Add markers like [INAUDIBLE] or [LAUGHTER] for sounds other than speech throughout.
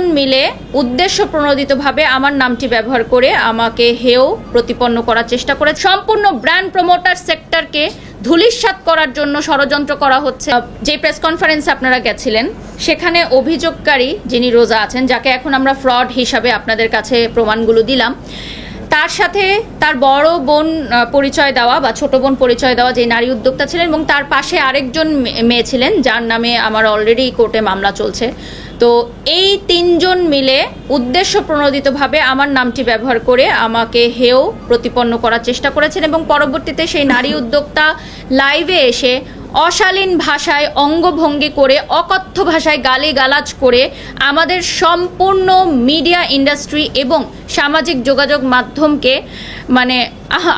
তিনজন মিলে উদ্দেশ্য প্রণোদিতভাবে আমার নামটি ব্যবহার করে আমাকে হেয় প্রতিপন্ন করার চেষ্টা করে সম্পূর্ণ ব্র্যান্ড প্রমোটার সেক্টরকে ধূলিসাৎ করার জন্য ষড়যন্ত্র করা হচ্ছে। যে প্রেস কনফারেন্সে আপনারা গেছিলেন, সেখানে অভিযোগকারী যিনি রোজা আছেন, যাকে এখন আমরা ফ্রড হিসাবে আপনাদের কাছে প্রমাণগুলো দিলাম, তার সাথে তার বড় বোন পরিচয় দেওয়া বা ছোট বোন পরিচয় দেওয়া যে নারী উদ্যোক্তা ছিলেন এবং তার পাশে আরেকজন মেয়ে ছিলেন, যার নামে আমার অলরেডি কোর্টে মামলা চলছে। তো এই তিনজন মিলে উদ্দেশ্য প্রণোদিতভাবে আমার নামটি ব্যবহার করে আমাকে হেও প্রতিপন্ন করার চেষ্টা করেছেন এবং পরবর্তীতে সেই নারী উদ্যোক্তা লাইভে এসে অশালীন ভাষায় অঙ্গভঙ্গি করে, অকথ্য ভাষায় গালি গালাজ করে আমাদের সম্পূর্ণ মিডিয়া ইন্ডাস্ট্রি এবং সামাজিক যোগাযোগ মাধ্যমকে মানে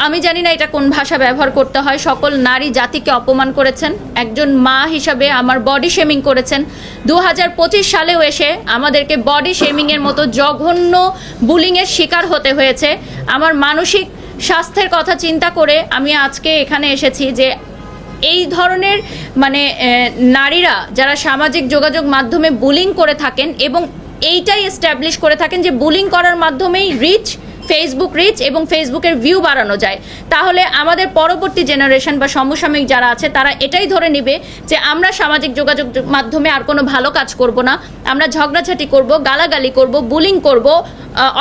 আমি জানি না এটা কোন ভাষা ব্যবহার করতে হয়। সকল নারী জাতিকে অপমান করেছেন। একজন মা হিসাবে আমার বডি শেমিং করেছেন। দু হাজার পঁচিশ সালেও এসে আমাদেরকে বডি শেমিংয়ের মতো জঘন্য বুলিংয়ের শিকার হতে হয়েছে। আমার মানসিক স্বাস্থ্যের কথা চিন্তা করে আমি আজকে এখানে এসেছি যে এই ধরনের মানে নারীরা যারা সামাজিক যোগাযোগ মাধ্যমে বুলিং করে থাকেন এবং এইটাই এস্টাবলিশ করে থাকেন যে বুলিং করার মাধ্যমেই রিচ ফেসবুক রিচ এবং ফেসবুকের ভিউ বাড়ানো যায়। তাহলে আমাদের পরবর্তী জেনারেশন বা সমসাময়িক যারা আছে, তারা এটাই ধরে নেবে যে আমরা সামাজিক যোগাযোগ মাধ্যমে আর কোনো ভালো কাজ করব না। আমরা ঝগড়াঝাটি করব, গালাগালি করব বুলিং করব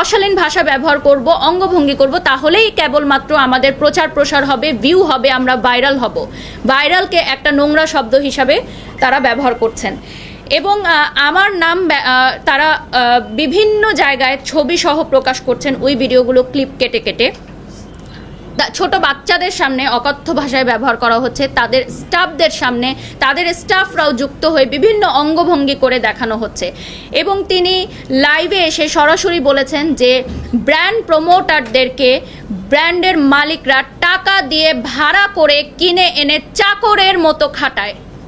অশালীন ভাষা ব্যবহার করব, অঙ্গভঙ্গি করব, তাহলেই কেবলমাত্র আমাদের প্রচার প্রসার হবে ভিউ হবে, আমরা ভাইরাল হব। ভাইরালকে একটা নোংরা শব্দ হিসাবে তারা ব্যবহার করছেন। এবং আমার নাম তারা বিভিন্ন জায়গায় ছবি সহ প্রকাশ করছেন ওই ভিডিওগুলো ক্লিপ কেটে কেটে। ছোট বাচ্চাদের সামনে অকথ্য ভাষায় ব্যবহার করা হচ্ছে, তাদের স্টাফদের সামনে, তাদের স্টাফরাও যুক্ত হয়ে বিভিন্ন অঙ্গভঙ্গি করে দেখানো হচ্ছে। এবং তিনি লাইভে এসে সরাসরি বলেছেন যে, ব্র্যান্ড প্রমোটারদেরকে ব্র্যান্ডের মালিকরা টাকা দিয়ে ভাড়া করে কিনে এনে চাকরের মতো খাটায়।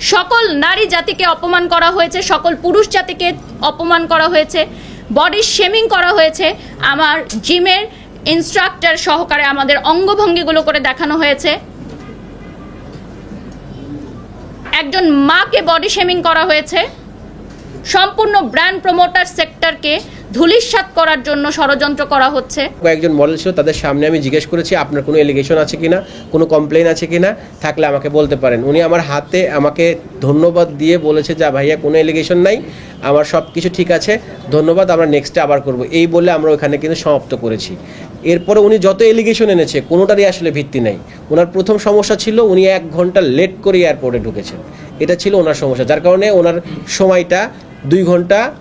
সকল নারী জাতিকে অপমান করা হয়েছে, সকল পুরুষ জাতিকে অপমান করা হয়েছে বডি শেমিং করা হয়েছে। আমার জিমের ইনস্ট্রাক্টর সহকারে আমাদের অঙ্গভঙ্গিগুলো করে দেখানো হয়েছে। একজন মাকে বডি শেমিং করা হয়েছে। সম্পূর্ণ ব্র্যান্ড প্রমোটার সেক্টরকে ধূলিসাৎ করার জন্য ষড়যন্ত্র করা হচ্ছে। কয়েকজন মডেল ছিল, তাদের সামনে আমি জিজ্ঞেস করেছি, আপনার কোনো এলিগেশন আছে কিনা? কোনো কমপ্লেন আছে কিনা? থাকলে আমাকে বলতে পারেন। উনি আমার হাতে আমাকে ধন্যবাদ দিয়ে বলেছে, যা ভাইয়া, কোনো এলিগেশন নাই। আমার সব কিছু ঠিক আছে। ধন্যবাদ, আমরা নেক্সটে আবার করব। এই বলে আমরা ওখানে কিন্তু সমাপ্ত করেছি। এরপরে উনি যত এলিগেশন এনেছে, কোনোটারই আসলে ভিত্তি নেই। ওনার প্রথম সমস্যা ছিল, উনি এক ঘণ্টা লেট করে এয়ারপোর্টে ঢুকেছেন। এটা ছিল ওনার সমস্যা। যার কারণে ওনার সময়টা দুই ঘণ্টা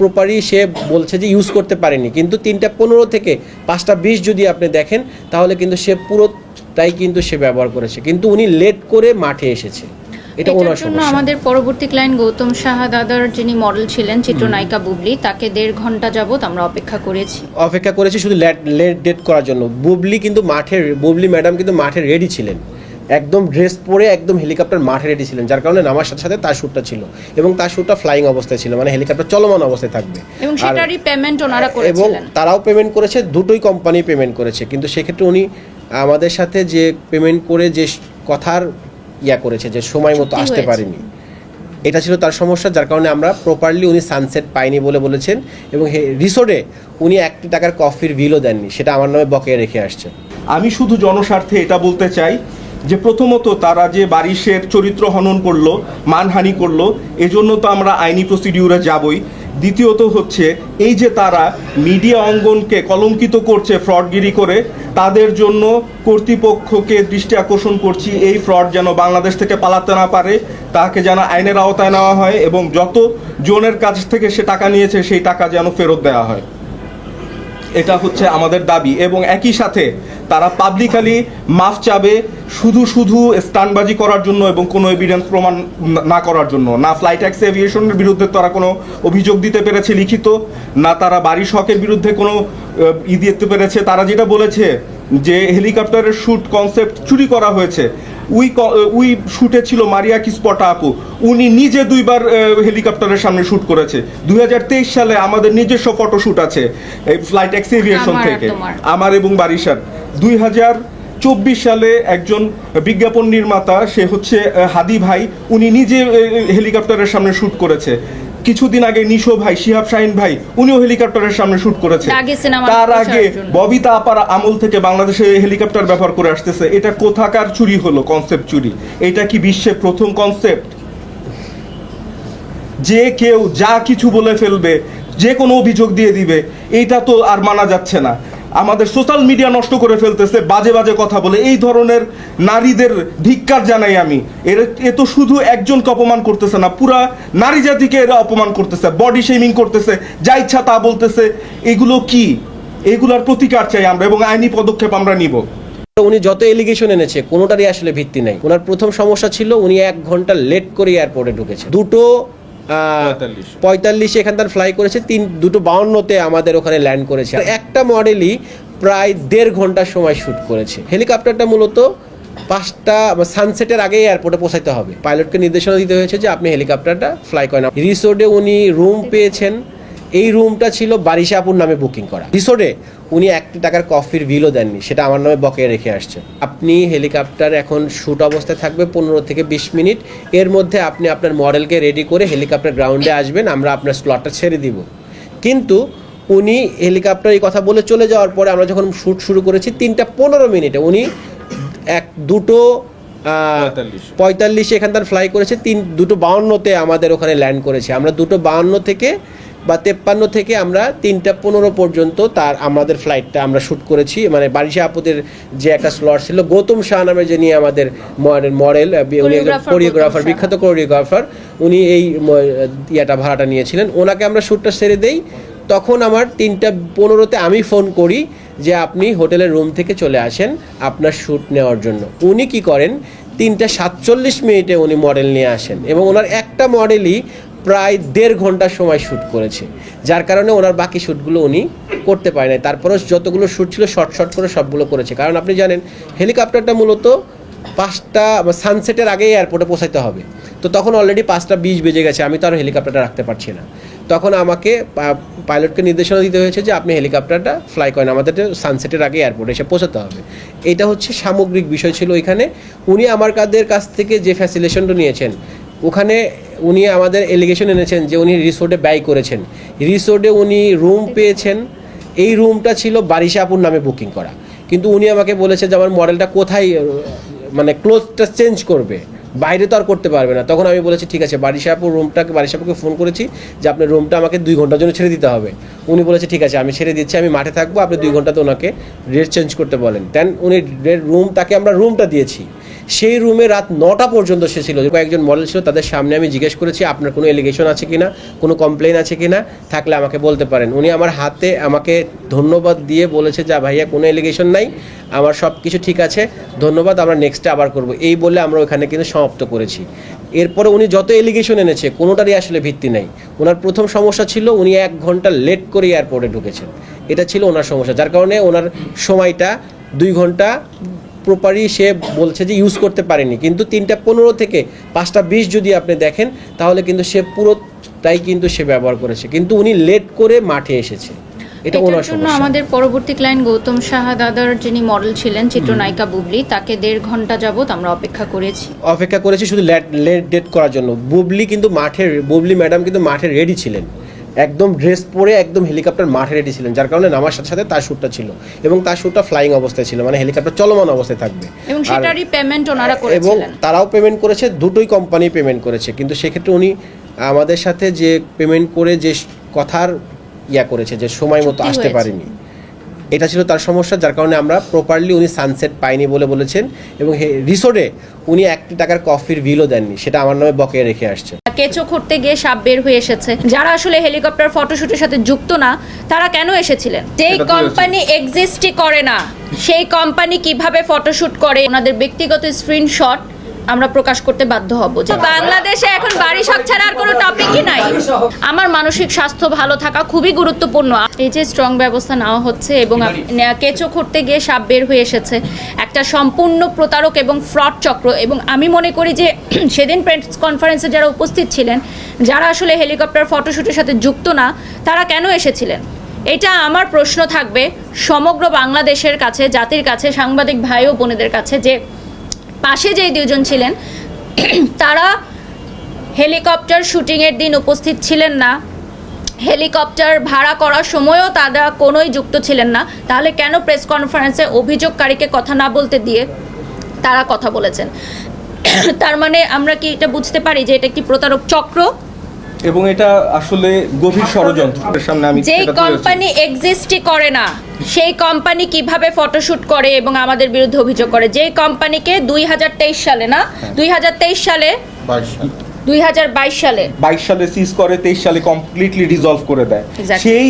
প্রপারই সে বলছে যে ইউজ করতে পারেনি। কিন্তু তিনটা পনেরো থেকে পাঁচটা বিশ যদি আপনি দেখেন তাহলে কিন্তু সে পুরোটাই কিন্তু সে ব্যবহার করেছে। কিন্তু উনি লেট করে মাঠে এসেছে। এটা ওনার সমস্যা। আমাদের পরবর্তী ক্লায়েন্ট গৌতম সাহা দাদার যিনি মডেল ছিলেন চিত্রনায়িকা বুবলি তাকে দেড় ঘণ্টা যাবত আমরা অপেক্ষা করেছি। অপেক্ষা করেছে শুধু লেট লেট ডেট করার জন্য। বুবলি কিন্তু মাঠে বুবলি ম্যাডাম কিন্তু মাঠে রেডি ছিলেন। একদম ড্রেস পরে একদম হেলিকপ্টার মাঠে রেডি ছিলেন যার কারণে নামার সাথে সাথে তার শ্যুটটা ছিল এবং তার শ্যুটটা ফ্লাইং অবস্থায় ছিল মানে হেলিকপ্টার চলমান অবস্থায় থাকবে। এবং সেটারই পেমেন্ট ওনারা এবং তারাও পেমেন্ট করেছে দুটোই কোম্পানি পেমেন্ট করেছে কিন্তু সেক্ষেত্রে উনি আমাদের সাথে যে পেমেন্ট করে যে কথার ইয়া করেছে যে সময় মতো আসতে। পারেনি এটা ছিল তার সমস্যা যার কারণে আমরা প্রপারলি উনি সানসেট পাইনি বলে বলেছেন এবং রিসোর্টে উনি একটি টাকার কফির বিলও দেননি সেটা আমার নামে বকেয়া রেখে আসছেন। আমি শুধু জনস্বার্থে এটা বলতে চাই যে প্রথমত তারা যে বারিশের চরিত্র হনন করল, মানহানি করল, এজন্য তো আমরা আইনি প্রসিডিউরে যাবই। দ্বিতীয়ত হচ্ছে, এই যে তারা মিডিয়া অঙ্গনকে কলঙ্কিত করছে ফ্রডগিরি করে, তাদের জন্য কর্তৃপক্ষকে দৃষ্টি আকর্ষণ করছি, এই ফ্রড যেন বাংলাদেশ থেকে পালাতে না পারে, তাকে যেন আইনের আওতায় নেওয়া হয় এবং যত জনের কাছ থেকে সে টাকা নিয়েছে, সেই টাকা যেন ফেরত দেওয়া হয়। এটা হচ্ছে আমাদের দাবি এবং একই সাথে তারা পাবলিকালি মাফ চাবে শুধু শুধু স্টানবাজি করার জন্য এবং কোনো এভিডেন্স প্রমাণ না- করার জন্য। না ফ্লাইট ট্যাক্স এভিয়েশনের বিরুদ্ধে তারা কোনো অভিযোগ দিতে পেরেছে লিখিত, না তারা বাড়ি শখের বিরুদ্ধে কোনো ই দিতে পেরেছে। তারা যেটা বলেছে যে হেলিকপ্টারের শ্যুট কনসেপ্ট চুরি করা হয়েছে। উই উই শুটে ছিল মারিয়া কিসপটা আপু। উনি নিজে দুইবার হেলিকপ্টারের সামনে শুট করেছে। দুইহাজার তেইশ সালে আমাদের নিজস্ব ফটোশুট আছে এই ফ্লাইট এক্সিভিয়েশন থেকে। আমার এবং বারিশার। দুই হাজার চব্বিশ সালে একজন বিজ্ঞাপন নির্মাতা সে হচ্ছে হাদি ভাই উনি নিজে হেলিকপ্টারের সামনে শুট করেছে। কিছুদিন আগে নিশো ভাই শিহাব শাহিন ভাই উনিও হেলিকপ্টারের সামনে শুট করেছে। তার আগে ববিতা আপার আমল থেকে বাংলাদেশে হেলিকপ্টার ব্যবহার করে আসতেছে। এটা কোথাকার চুরি হলো কনসেপ্ট চুরি? এটা কি বিশ্বের প্রথম কনসেপ্ট যে কেউ যা কিছু বলে ফেলবে যে কোনো অভিযোগ দিয়ে দিবে এইটা তো আর মানা যাচ্ছে না। আমাদের সোশ্যাল মিডিয়া নষ্ট করে ফেলতেছে, বাজে বাজে কথা বলে। এই ধরনের নারীদের ধিক্কার জানাই আমি। এর, এ তো শুধু একজনকে অপমান করতেছে না, পুরা নারী জাতিকে এরা অপমান করতেছে বডি শেমিং করতেছে, যা ইচ্ছা তা বলতেছে। এগুলো কি? এগুলার প্রতিকার চাই আমরা এবং আইনি পদক্ষেপ আমরা নিব। উনি যত এলিগেশন এনেছে, কোনোটারই আসলে ভিত্তি নাই। ওনার প্রথম সমস্যা ছিল, উনি এক ঘণ্টা লেট করে এয়ারপোর্টে ঢুকেছে। দুটো পঁয়তাল্লিশে। এখান থেকে ফ্লাই করেছে, তিন, দুটো বাউন্নতে আমাদের ওখানে ল্যান্ড করেছে। একটা মডেলই প্রায় দেড় ঘণ্টার সময় শ্যুট করেছে। হেলিকপ্টারটা মূলত পাঁচটা সানসেটের আগে এয়ারপোর্টে পৌঁছাতে হবে। পাইলটকে নির্দেশনা দিতে হয়েছে যে আপনি হেলিকপ্টারটা ফ্লাই করেন। রিসোর্টে উনি রুম পেয়েছেন। এই রুমটা ছিল বারিশা আপুর নামে বুকিং করা। রিসোর্টে উনি একটি টাকার কফির বিলও দেননি সেটা আমার নামে বকেয়া রেখে আসছে। আপনি হেলিকপ্টার এখন শুট অবস্থায় থাকবে পনেরো থেকে বিশ মিনিট। এর মধ্যে আপনি আপনার মডেলকে রেডি করে হেলিকপ্টার গ্রাউন্ডে আসবেন আমরা আপনার স্লটটা ছেড়ে দিব। কিন্তু উনি হেলিকপ্টার এই কথা বলে চলে যাওয়ার পরে আমরা যখন শ্যুট শুরু করেছি তিনটা পনেরো মিনিটে উনি এক দুটো পঁয়তাল্লিশে। এখান থেকে ফ্লাই করেছে তিন দুটো বাউন্নতে আমাদের ওখানে ল্যান্ড করেছে। আমরা দুটো বাউন্ন থেকে বা তেপ্পান্ন থেকে আমরা তিনটা পনেরো পর্যন্ত তার আমাদের ফ্লাইটটা আমরা শ্যুট করেছি। মানে বারিশা আপুদের যে একটা স্লট ছিল গৌতম শাহ নামে যিনি আমাদের মডেল উনি একজন কোরিওগ্রাফার বিখ্যাত কোরিওগ্রাফার উনি এই ইয়াটা ভাড়াটা নিয়েছিলেন। ওনাকে আমরা শ্যুটটা সেরে দেই। তখন আমার তিনটা পনেরোতে আমি ফোন করি যে আপনি হোটেলের রুম থেকে চলে আসেন আপনার শ্যুট নেওয়ার জন্য। উনি কি করেন তিনটা সাতচল্লিশ মিনিটে উনি মডেল নিয়ে আসেন এবং ওনার একটা মডেলই প্রায় দেড় ঘণ্টা সময় শ্যুট করেছে। যার কারণে ওনার বাকি শ্যুটগুলো উনি করতে পারে নাই। তারপরেও যতগুলো শ্যুট ছিল, শর্ট শর্ট করে সবগুলো করেছে। কারণ আপনি জানেন, হেলিকপ্টারটা মূলত পাঁচটা সানসেটের আগে এয়ারপোর্টে পৌঁছাতে হবে। তো তখন অলরেডি পাঁচটা বিশ বেজে গেছে, আমি তো আর হেলিকপ্টারটা রাখতে পারছি না। তখন আমাকে পাইলটকে নির্দেশনা দিতে হয়েছে যে, আপনি হেলিকপ্টারটা ফ্লাই করেন। আমাদের সানসেটের আগে এয়ারপোর্টে এসে পৌঁছাতে হবে। এটা হচ্ছে সামগ্রিক বিষয় ছিল এখানে। উনি আমার কাদের কাছ থেকে যে ফ্যাসিলেশনটা নিয়েছেন ওখানে উনি আমাদের এলিগেশন এনেছেন যে উনি রিসোর্টে ব্যয় করেছেন। রিসোর্টে উনি রুম পেয়েছেন। এই রুমটা ছিল বারিশা আপুর নামে বুকিং করা। কিন্তু উনি আমাকে বলেছে যে আমার মডেলটা কোথায় মানে ক্লোজটা চেঞ্জ করবে? বাইরে তো আর করতে পারবে না। তখন আমি বলেছি, ঠিক আছে, বারিশাপুর রুমটাকে বারিশাপুকে ফোন করেছি যে আপনার রুমটা আমাকে দুই ঘণ্টার জন্য ছেড়ে দিতে হবে। উনি বলেছে, ঠিক আছে, আমি ছেড়ে দিচ্ছি, আমি মাঠে থাকব, আপনি দুই ঘন্টাতে ওনাকে রেট চেঞ্জ করতে বলেন। দেন উনি রুম তাকে আমরা রুমটা দিয়েছি। সেই রুমে রাত নটা পর্যন্ত সে ছিল। কয়েকজন মডেল ছিল, তাদের সামনে আমি জিজ্ঞেস করেছি, আপনার কোনো এলিগেশন আছে কি না কোনো কমপ্লেন আছে কি না থাকলে আমাকে বলতে পারেন। উনি আমার হাতে আমাকে ধন্যবাদ দিয়ে বলেছে যা ভাইয়া, কোনো এলিগেশন নাই, আমার সব কিছু ঠিক আছে, ধন্যবাদ, আমরা নেক্সটে আবার করব। এই বলে আমরা ওখানে কিন্তু সমাপ্ত করেছি। এরপরে উনি যত এলিগেশন এনেছে, কোনোটারই আসলে ভিত্তি নাই। ওনার প্রথম সমস্যা ছিল, উনি এক ঘণ্টা লেট করে এয়ারপোর্টে ঢুকেছেন। এটা ছিল ওনার সমস্যা, যার কারণে ওনার সময়টা দুই ঘণ্টা প্রপারই সে বলছে যে ইউজ করতে পারেনি। কিন্তু তিনটা পনেরো থেকে পাঁচটা বিশ যদি আপনি দেখেন তাহলে কিন্তু সে পুরোটাই কিন্তু সে ব্যবহার করেছে। কিন্তু উনি লেট করে মাঠে এসেছে। এটা ওনার জন্য আমাদের পরবর্তী ক্লায়েন্ট গৌতম সাহা দাদার যিনি মডেল ছিলেন চিত্রনায়িকা বুবলি তাকে দেড় ঘণ্টা যাবত আমরা অপেক্ষা করেছি। অপেক্ষা করেছি শুধু লেট লেট ডেট করার জন্য। বুবলি কিন্তু মাঠে বুবলি ম্যাডাম কিন্তু মাঠে রেডি ছিলেন। একদম ড্রেস পরে একদম হেলিকপ্টার মাঠে রেডি ছিলেন যার কারণে নামার সাথে সাথে তার শ্যুটটা ছিল। এবং তার শ্যুটটা ফ্লাইং অবস্থায় ছিল মানে হেলিকপ্টার চলমান অবস্থায় থাকবে। এবং সেটারই পেমেন্ট ওনারা এবং তারাও পেমেন্ট করেছে দুটোই কোম্পানি পেমেন্ট করেছে। কিন্তু সেক্ষেত্রে উনি আমাদের সাথে যে পেমেন্ট করে যে কথার ইয়া করেছে যে সময় মতো আসতে পারেনি। এটা ছিল তার সমস্যা যার কারণে আমরা প্রপারলি উনি সানসেট পাইনি বলে বলেছেন এবং রিসোর্টে উনি একটি টাকার কফির বিলও দেননি সেটা আমার নামে বকেয়া রেখে আসছে। কেঁচো খুঁড়তে গিয়ে সাপ বের হয়ে এসেছে। যারা আসলে হেলিকপ্টার ফটোশুটের সাথে যুক্ত না তারা কেন এসেছিলেন? যেই কোম্পানি এক্সিস্টই করে না সেই কোম্পানি কীভাবে ফটোশুট করে? ওনাদের ব্যক্তিগত স্ক্রিনশট আমরা প্রকাশ করতে বাধ্য হব যে বাংলাদেশে এখন বাড়ি শখ ছাড়া আর কোনো টপিকই নাই। আমার মানসিক স্বাস্থ্য ভালো থাকা খুবই গুরুত্বপূর্ণ। এই যে স্ট্রং ব্যবস্থা নেওয়া হচ্ছে এবং কেঁচো খুঁড়তে গিয়ে সাপ বের হয়ে এসেছে। একটা সম্পূর্ণ প্রতারক এবং ফ্রড চক্র এবং আমি মনে করি যে [CLEARS THROAT] সেদিন প্রেস কনফারেন্সে যারা উপস্থিত ছিলেন যারা আসলে হেলিকপ্টার ফটোশ্যুটের সাথে যুক্ত না তারা কেন এসেছিলেন? এটা আমার প্রশ্ন থাকবে সমগ্র বাংলাদেশের কাছে জাতির কাছে সাংবাদিক ভাই ও বোনেদের কাছে যে পাশে যেই দুজন ছিলেন, তারা হেলিকপ্টার শুটিংয়ের দিন উপস্থিত ছিলেন না। হেলিকপ্টার ভাড়া করার সময়ও তারা কোনোই যুক্ত ছিলেন না। তাহলে কেন প্রেস কনফারেন্সে অভিযোগকারীকে কথা না বলতে দিয়ে তারা কথা বলেছেন? তার মানে আমরা কি এটা বুঝতে পারি যে এটা একটি প্রতারক চক্র? এবং এটা আসলে গভীর ষড়যন্ত্র। সামনে আমি যেই কোম্পানি এক্সিস্টই করে না সেই কোম্পানি কীভাবে ফটোশুট করে এবং আমাদের বিরুদ্ধে অভিযোগ করে? যেই কোম্পানিকে দুই হাজার তেইশ সালে না হ্যাঁ। দুই হাজার তেইশ সালে দুই হাজার বাইশ সালে। বাইশ সালে সিজ করে তেইশ সালে কমপ্লিটলি রিজলভ করে দেয়। সেই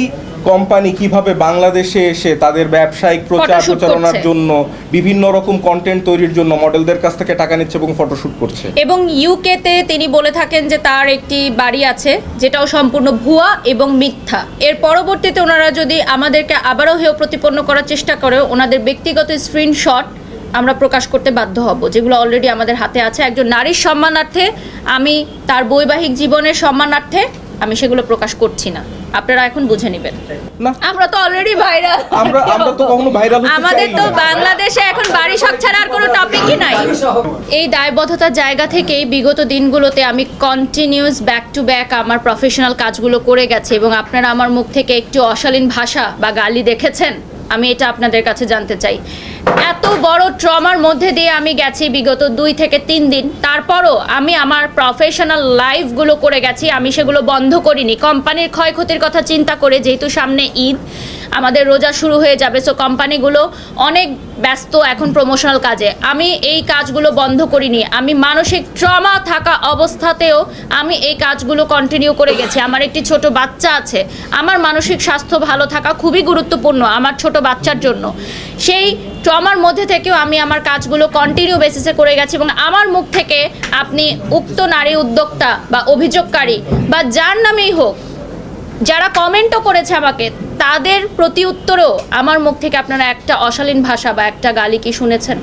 কোম্পানি কীভাবে বাংলাদেশে এসে তাদের ব্যবসায়িক প্রচার প্রচারণার জন্য বিভিন্ন রকম কন্টেন্ট তৈরির জন্য মডেলদের কাছ থেকে টাকা নিচ্ছে এবং ফটোশুট করছে। এবং ইউকেতে তিনি বলে থাকেন যে তার একটি বাড়ি আছে যেটাও সম্পূর্ণ ভুয়া এবং মিথ্যা। এর পরবর্তীতে ওনারা যদি আমাদেরকে আবারও হেয় প্রতিপন্ন করার চেষ্টা করে ওনাদের ব্যক্তিগত স্ক্রিনশট আমরা প্রকাশ করতে বাধ্য হব যেগুলো অলরেডি আমাদের হাতে আছে। একজন নারীর সম্মানার্থে আমি তার বৈবাহিক জীবনের সম্মানার্থে আমি সেগুলো প্রকাশ করছি না। আপনারা এখন বুঝে নেবেন। আমরা তো অলরেডি ভাইরাল আমরা আমরা তো কখনো ভাইরাল আমাদের তো বাংলাদেশে এখন বাড়ি শখ ছাড়া আর কোনো টপিকই নাই। এই দায়বদ্ধতার জায়গা থেকেই বিগত দিনগুলোতে আমি কন্টিনিউস ব্যাক টু ব্যাক আমার প্রফেশনাল কাজগুলো করে গেছি এবং আপনারা আমার মুখ থেকে একটু অশালীন ভাষা বা গালি দেখেছেন আমি এটা আপনাদের কাছে জানতে চাই। এত বড় ট্রমার মধ্যে দিয়ে আমি গেছি বিগত দুই থেকে তিন দিন। তারপরও আমি আমার প্রফেশনাল লাইফগুলো করে গেছি, আমি সেগুলো বন্ধ করিনি। কোম্পানির ক্ষয়ক্ষতির কথা চিন্তা করে যেহেতু সামনে ঈদ, আমাদের রোজা শুরু হয়ে যাবে সো কোম্পানিগুলো অনেক ব্যস্ত এখন প্রমোশনাল কাজে। আমি এই কাজগুলো বন্ধ করিনি। আমি মানসিক ট্রমা থাকা অবস্থাতেও আমি এই কাজগুলো কন্টিনিউ করে গেছি। আমার একটি ছোট বাচ্চা আছে। আমার মানসিক স্বাস্থ্য ভালো থাকা খুবই গুরুত্বপূর্ণ আমার ছোট বাচ্চার জন্য। সেই ট্রমার মধ্যে থেকেও আমি আমার কাজগুলো কন্টিনিউ বেসিসে করে গেছি এবং আমার মুখ থেকে আপনি উক্ত নারী উদ্যোক্তা বা অভিযোগকারী বা যার নামেই হোক, যারা কমেন্টও করেছে আমাকে, তাদের প্রতি উত্তরেও আমার মুখ থেকে আপনারা একটা অশালীন ভাষা বা একটা গালি কি শুনেছেন?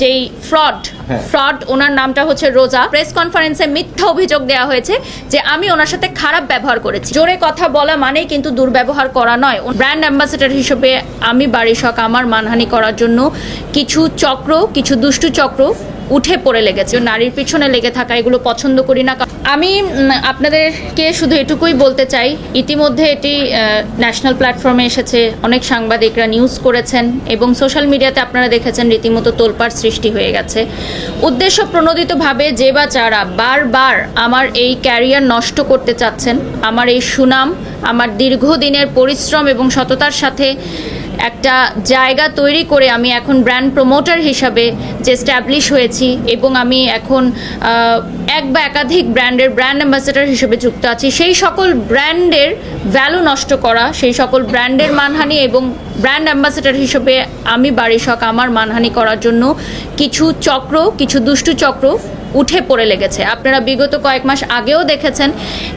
যেই ফ্রড হ্যাঁ। ফ্রড ওনার নামটা হচ্ছে রোজা। প্রেস কনফারেন্সে মিথ্যা অভিযোগ দেওয়া হয়েছে যে আমি ওনার সাথে খারাপ ব্যবহার করেছি। জোরে কথা বলা মানেই কিন্তু দুর্ব্যবহার করা নয়। ব্র্যান্ড অ্যাম্বাসেডর হিসেবে আমি বাড়ি শখ আমার মানহানি করার জন্য কিছু চক্র কিছু দুষ্টু চক্র উঠে পড়ে লেগেছে, নারীর পিছনে লেগে থাকা এগুলো পছন্দ করি না। আমি আপনাদেরকে শুধু এটুকুই বলতে চাই, ইতিমধ্যে এটি ন্যাশনাল প্ল্যাটফর্মে এসেছে, অনেক সাংবাদিকরা নিউজ করেছেন এবং সোশ্যাল মিডিয়াতে আপনারা দেখেছেন রীতিমতো তোলপাড় সৃষ্টি হয়ে গেছে। উদ্দেশ্য প্রণোদিতভাবে যে বা যারা বারবার আমার এই ক্যারিয়ার নষ্ট করতে চাচ্ছেন, আমার এই সুনাম, আমার দীর্ঘদিনের পরিশ্রম এবং সততার সাথে একটা জায়গা তৈরি করে আমি এখন ব্র্যান্ড প্রমোটার হিসাবে যে স্ট্যাবলিশ হয়েছি এবং আমি এখন এক বা একাধিক ব্র্যান্ডের ব্র্যান্ড অ্যাম্বাসেডর হিসেবে যুক্ত আছি। সেই সকল ব্র্যান্ডের ভ্যালু নষ্ট করা, সেই সকল ব্র্যান্ডের মানহানি এবং ব্র্যান্ড অ্যাম্বাসেডর হিসেবে আমি বাড়ি শখ আমার মানহানি করার জন্য কিছু চক্র, কিছু দুষ্টু চক্র উঠে পড়ে লেগেছে। আপনারা বিগত কয়েক মাস আগেও দেখেছেন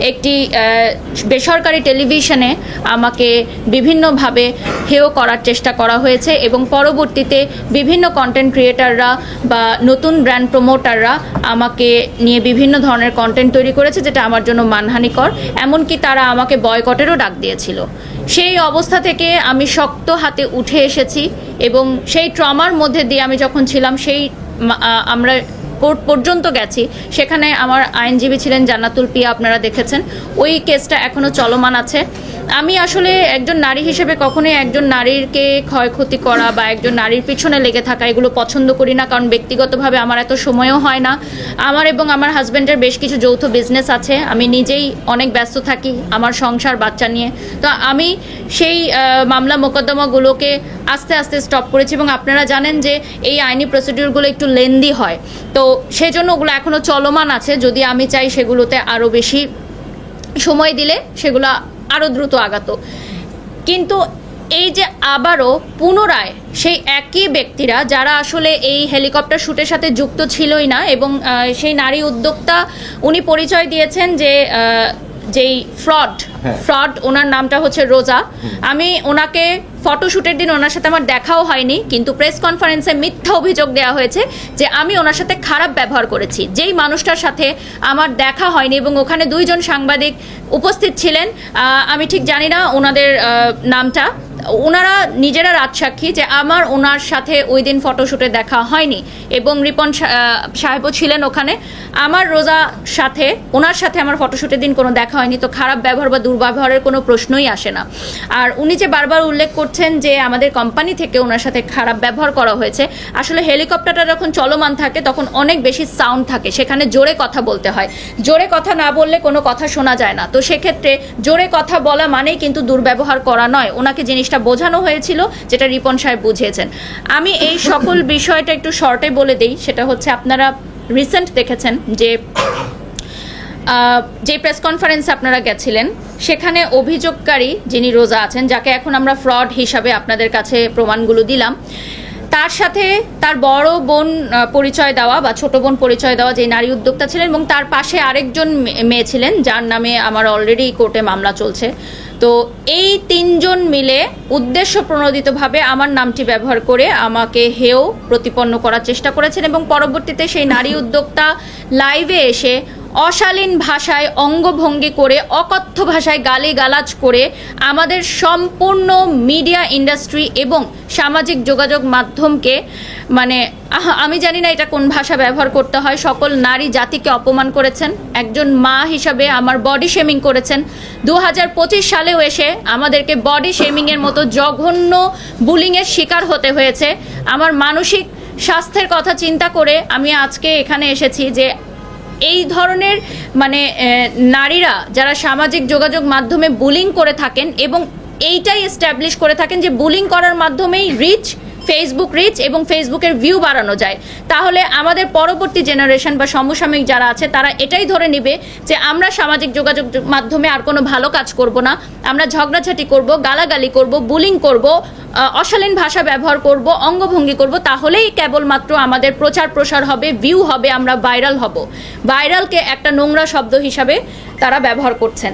একটি বেসরকারি টেলিভিশনে আমাকে বিভিন্নভাবে হেয় করার চেষ্টা করা হয়েছে এবং পরবর্তীতে বিভিন্ন কন্টেন্ট ক্রিয়েটাররা বা নতুন ব্র্যান্ড প্রমোটাররা আমাকে নিয়ে বিভিন্ন ধরনের কন্টেন্ট তৈরি করেছে যেটা আমার জন্য মানহানিকর, এমনকি তারা আমাকে বয়কটেরও ডাক দিয়েছিল। সেই অবস্থা থেকে আমি শক্ত হাতে উঠে এসেছি এবং সেই ট্রমার মধ্যে দিয়ে আমি যখন ছিলাম, সেই আমরা কোর্ট পর্যন্ত গেছি। সেখানে আমার আইনজীবী ছিলেন জান্নাতুল পিয়া, আপনারা দেখেছেন। ওই কেসটা এখনও চলমান আছে। আমি আসলে একজন নারী হিসেবে কখনোই একজন নারীরকে ক্ষয়ক্ষতি করা বা একজন নারীর পিছনে লেগে থাকা এগুলো পছন্দ করি না, কারণ ব্যক্তিগতভাবে আমার এত সময়ও হয় না। আমার এবং আমার হাজব্যান্ডের বেশ কিছু যৌথ বিজনেস আছে, আমি নিজেই অনেক ব্যস্ত থাকি আমার সংসার, বাচ্চা নিয়ে। তো আমি সেই মামলা মোকদ্দমাগুলোকে আস্তে আস্তে স্টপ করেছি এবং আপনারা জানেন যে এই আইনি প্রসিডিউরগুলো একটু লেন্দি হয়। তো সেই জন্য ওগুলো এখনও চলমান আছে, যদি আমি চাই সেগুলোতে আরও বেশি সময় দিলে সেগুলো আরও দ্রুত আগাতো কিন্তু এই যে আবারও পুনরায় সেই একই ব্যক্তিরা, যারা আসলে এই হেলিকপ্টার শ্যুটের সাথে যুক্ত ছিলই না এবং সেই নারী উদ্যোক্তা, উনি পরিচয় দিয়েছেন যে যেই ফ্রড। ফ্রড ওনার নামটা হচ্ছে রোজা। আমি ওনাকে ফটোশ্যুটের দিন ওনার সাথে আমার দেখাও হয়নি কিন্তু প্রেস কনফারেন্সে মিথ্যা অভিযোগ দেওয়া হয়েছে যে আমি ওনার সাথে খারাপ ব্যবহার করেছি। যেই মানুষটার সাথে আমার দেখা হয়নি এবং ওখানে দুইজন সাংবাদিক উপস্থিত ছিলেন আমি ঠিক জানি না ওনাদের নামটা। ওনারা নিজেরা রাজসাক্ষী যে আমার ওনার সাথে ওই দিন ফটোশ্যুটে দেখা হয়নি এবং রিপন সাহেবও ছিলেন ওখানে। আমার রোজা সাথে ওনার সাথে আমার ফটোশ্যুটের দিন কোনো দেখা হয়নি তো খারাপ ব্যবহার বা দুর্ব্যবহারের কোনো প্রশ্নই আসে না। আর উনি যে বারবার উল্লেখ করছেন যে আমাদের কোম্পানি থেকে ওনার সাথে খারাপ ব্যবহার করা হয়েছে, আসলে হেলিকপ্টারটা যখন চলমান থাকে, তখন অনেক বেশি সাউন্ড থাকে, সেখানে জোরে কথা বলতে হয়। জোরে কথা না বললে কোনো কথা শোনা যায় না। তো সেক্ষেত্রে জোরে কথা বলা মানেই কিন্তু দুর্ব্যবহার করা নয়। ওনাকে জিনিসটা বোঝানো হয়েছিল, যেটা রিপন সাহেব বুঝিয়েছেন। আমি এই সকল বিষয়টা একটু শর্টে বলে দেই, সেটা হচ্ছে আপনারা রিসেন্ট দেখেছেন যে যে প্রেস কনফারেন্সে আপনারা গেছিলেন সেখানে অভিযোগকারী যিনি রোজা আছেন, যাকে এখন আমরা ফ্রড হিসাবে আপনাদের কাছে প্রমাণগুলো দিলাম, তার সাথে তার বড় বোন পরিচয় দেওয়া বা ছোট বোন পরিচয় দেওয়া যে নারী উদ্যোক্তা ছিলেন এবং তার পাশে আরেকজন মেয়ে ছিলেন, যার নামে আমার অলরেডি কোর্টে মামলা চলছে। তো এই তিনজন মিলে উদ্দেশ্য প্রণোদিতভাবে আমার নামটি ব্যবহার করে আমাকে হেয় প্রতিপন্ন করার চেষ্টা করেছেন এবং পরবর্তীতে সেই নারী উদ্যোক্তা লাইভে এসে অশালীন ভাষায় অঙ্গভঙ্গি করে, অকথ্য ভাষায় গালি গালাজ করে আমাদের সম্পূর্ণ মিডিয়া ইন্ডাস্ট্রি এবং সামাজিক যোগাযোগ মাধ্যমকে মানে আমি জানি না এটা কোন ভাষা ব্যবহার করতে হয়, সকল নারী জাতিকে অপমান করেছেন। একজন মা হিসাবে আমার বডি শেমিং করেছেন। দু হাজার পঁচিশ সালেও এসে আমাদেরকে বডি শেমিংয়ের মতো জঘন্য বুলিংয়ের শিকার হতে হয়েছে। আমার মানসিক স্বাস্থ্যের কথা চিন্তা করে আমি আজকে এখানে এসেছি যে এই ধরনের মানে নারীরা যারা সামাজিক যোগাযোগ মাধ্যমে বুলিং করে থাকেন এবং এইটাই এস্টাবলিশ করে থাকেন যে বুলিং করার মাধ্যমেই রিচ ফেসবুক রিচ এবং ফেসবুকের ভিউ বাড়ানো যায়। তাহলে আমাদের পরবর্তী জেনারেশন বা সমসাময়িক যারা আছে, তারা এটাই ধরে নেবে যে আমরা সামাজিক যোগাযোগ মাধ্যমে আর কোনো ভালো কাজ করব না। আমরা ঝগড়াঝাটি করব, গালাগালি করব বুলিং করব অশালীন ভাষা ব্যবহার করব, অঙ্গভঙ্গি করব, তাহলেই কেবলমাত্র আমাদের প্রচার প্রসার হবে ভিউ হবে, আমরা ভাইরাল হব। ভাইরালকে একটা নোংরা শব্দ হিসাবে তারা ব্যবহার করছেন।